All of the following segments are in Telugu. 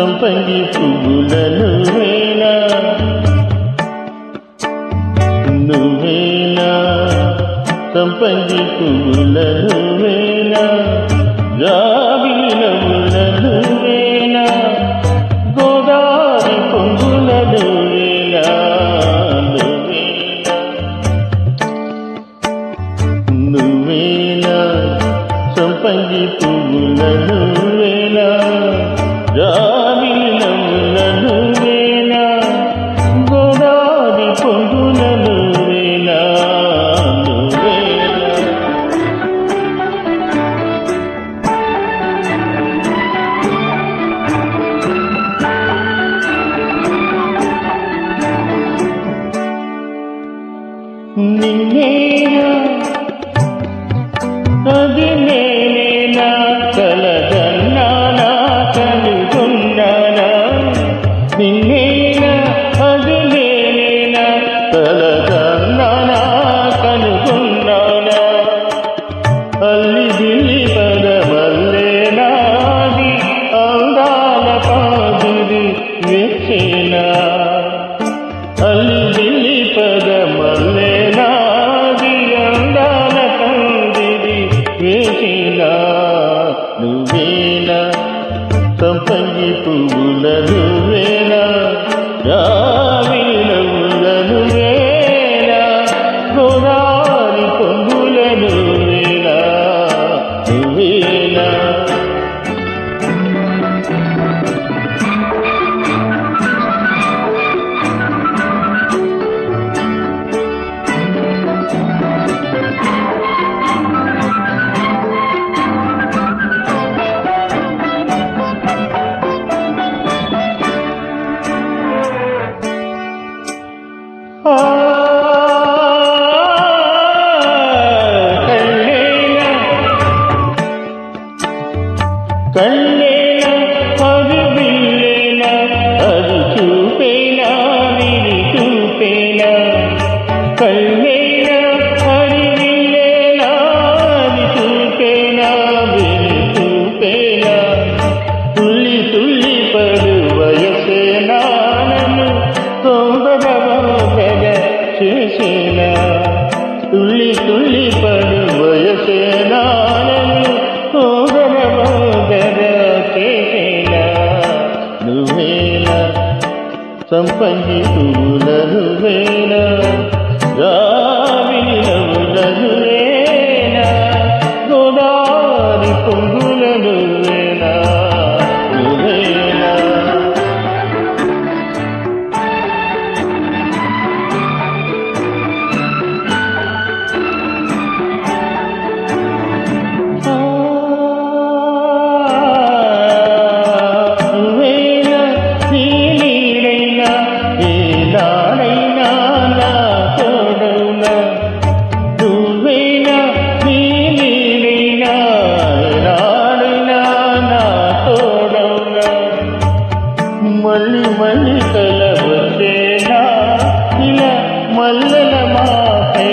సంపంగి పువ్వులను వేలా నువ్వేలా సంపంగి పువ్వులను వేలా జాబిలములను వేలా గోదావరి పొంగులను వేలా నువ్వేలా సంపంగి పువ్వులను వేలా Yeah. పువ్వులను వేళ రావిలవులను వేళ గోదారి పొంగులను వేళ. నువ్వే సంపహితులను వేళ మల్లెల మాపై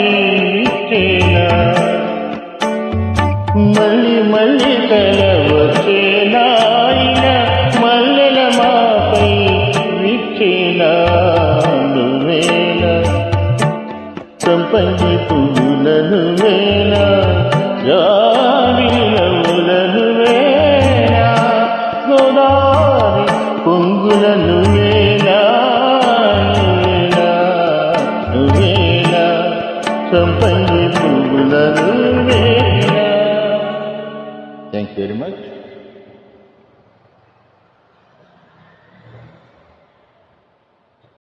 నిచ్చేనా మళ్ళీ మళ్ళీ కల వచ్చేనాయన మల్లెల మాపై విచ్చేనా నువ్వేల సంపంగి పువ్వులను వేళ